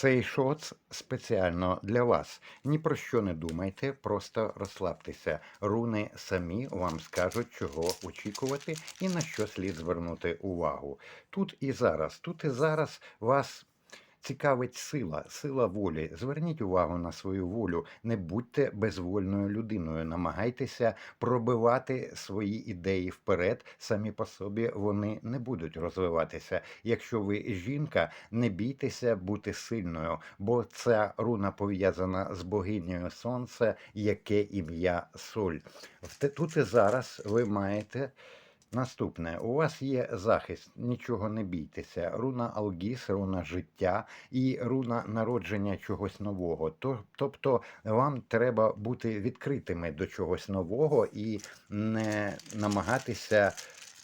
Цей шоц спеціально для вас. Ні про що не думайте, просто розслабтеся. Руни самі вам скажуть, чого очікувати і на що слід звернути увагу. Тут і зараз, тут і зараз вас. Цікавить сила, сила волі. Зверніть увагу на свою волю. Не будьте безвольною людиною. Намагайтеся пробивати свої ідеї вперед. Самі по собі вони не будуть розвиватися. Якщо ви жінка, не бійтеся бути сильною, бо ця руна пов'язана з богинею сонця, яке ім'я соль. Тут і зараз ви маєте. Наступне, у вас є захист, нічого не бійтеся. Руна Алгіс, руна життя і руна народження чогось нового. Тобто вам треба бути відкритими до чогось нового і не намагатися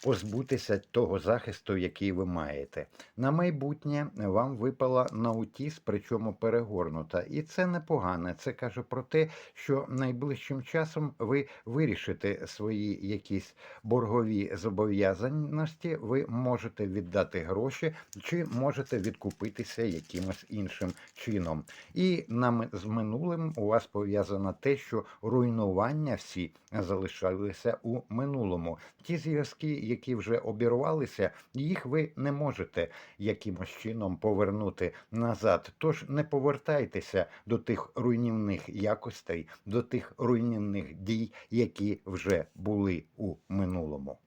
позбутися того захисту, який ви маєте. На майбутнє вам випала наутіс, причому перегорнута. І це непогане. Це каже про те, що найближчим часом ви вирішите свої якісь боргові зобов'язаності, ви можете віддати гроші чи можете відкупитися якимось іншим чином. І на м- з минулим у вас пов'язано те, що руйнування всі залишалися у минулому. Ті зв'язки, які вже обірвалися, їх ви не можете якимось чином повернути назад. Тож не повертайтеся до тих руйнівних якостей, до тих руйнівних дій, які вже були у минулому.